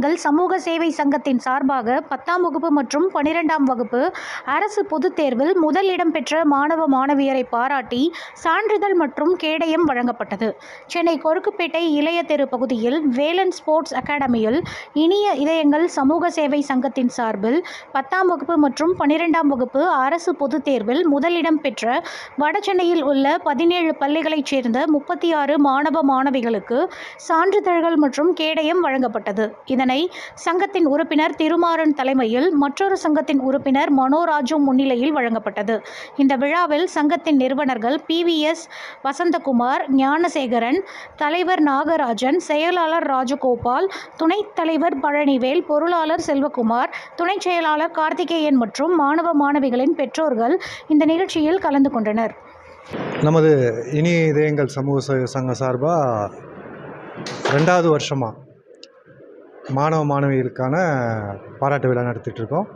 சமூக சேவை சங்கத்தின் சார்பாக பத்தாம் வகுப்பு மற்றும் பனிரெண்டாம் வகுப்பு அரசு பொதுத் தேர்வில் முதல் இடம் பெற்ற மாணவ மாணவியரை பாராட்டி சான்றிதழ் மற்றும் கேடயம் வழங்கப்பட்டது. சென்னை கொருக்குப்பேட்டை இளைய தெரு பகுதியில் வேலன் ஸ்போர்ட்ஸ் அகாடமியில் இனிய இதயங்கள் சமூக சேவை சங்கத்தின் சார்பில் பத்தாம் வகுப்பு மற்றும் பனிரெண்டாம் வகுப்பு அரசு பொதுத் தேர்வில் முதலிடம் பெற்ற வடசென்னையில் உள்ள பதினேழு பள்ளிகளைச் சேர்ந்த முப்பத்தி ஆறு மாணவ மாணவிகளுக்கு சான்றிதழ்கள் மற்றும் கேடயம் வழங்கப்பட்டது. இதன் சங்கத்தின் உறுப்பினர் திருமாறன் தலைமையில் மற்றொரு சங்கத்தின் உறுப்பினர் மனோராஜு முன்னிலையில் வழங்கப்பட்டது. இந்த விழாவில் சங்கத்தின் நிறுவனர்கள் பிவிஎஸ் வசந்தகுமார் ஞானசேகரன் தலைவர் நாகராஜன் செயலாளர் ராஜகோபால் துணைத் தலைவர் பழனிவேல் பொருளாளர் செல்வகுமார் துணைச் செயலாளர் கார்த்திகேயன் மற்றும் மாணவ மாணவிகளின் பெற்றோர்கள் இந்த நிகழ்ச்சியில் கலந்து கொண்டனர். நமது இனி இதயங்கள் சமூக சங்க சார்பாக ரெண்டாவது வருஷமாக மாணவ மாணவிகளுக்கான பாராட்டு விழா நடத்திட்டு இருக்கோம்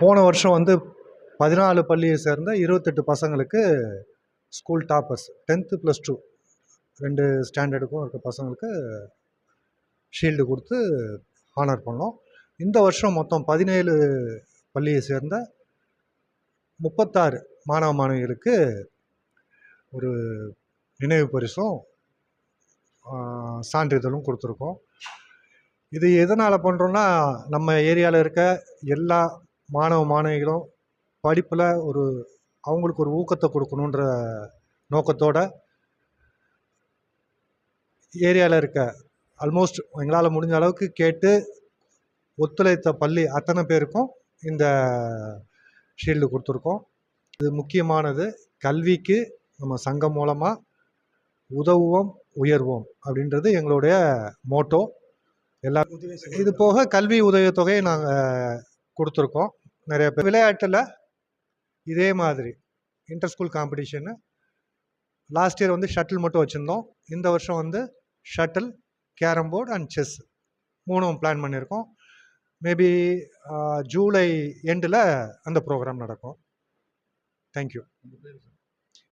போன வருஷம் வந்து பதினாலு பள்ளியை சேர்ந்த இருபத்தெட்டு பசங்களுக்கு school toppers tenth plus two ரெண்டு ஸ்டாண்டர்டுக்கும் இருக்க பசங்களுக்கு ஷீல்டு கொடுத்து ஹானர் பண்ணோம். இந்த வருஷம் மொத்தம் பதினேழு பள்ளியை சேர்ந்த முப்பத்தாறு மாணவ மாணவிகளுக்கு ஒரு நினைவு பரிசும் சான்றிதழும் கொடுத்துருக்கோம். இது எதனால் பண்ணுறோன்னா நம்ம ஏரியாவில் இருக்க எல்லா மாணவ மாணவிகளும் படிப்பில் ஒரு அவங்களுக்கு ஒரு ஊக்கத்தை கொடுக்கணுன்ற நோக்கத்தோட ஏரியாவில் இருக்க ஆல்மோஸ்ட் எங்களால் முடிஞ்ச அளவுக்கு கேட்டு ஒத்துழைத்த பள்ளி அத்தனை பேருக்கும் இந்த ஷீல்டு கொடுத்துருக்கோம். இது முக்கியமானது கல்விக்கு நம்ம சங்கம் மூலமாக உதவுவோம் உயர்வோம் அப்படின்றது எங்களுடைய மோட்டோ எல்லா இது போக கல்வி உதவித்தொகையை நாங்கள் கொடுத்துருக்கோம். நிறைய பேர் விளையாட்டில் இதே மாதிரி inter school competition last year வந்து ஷட்டில் மட்டும் வச்சுருந்தோம். இந்த வருஷம் வந்து shuttle carrom board and chess மூணும் பிளான் பண்ணியிருக்கோம். மேபி ஜூலை எண்டில் அந்த ப்ரோக்ராம் நடக்கும். தேங்க்யூ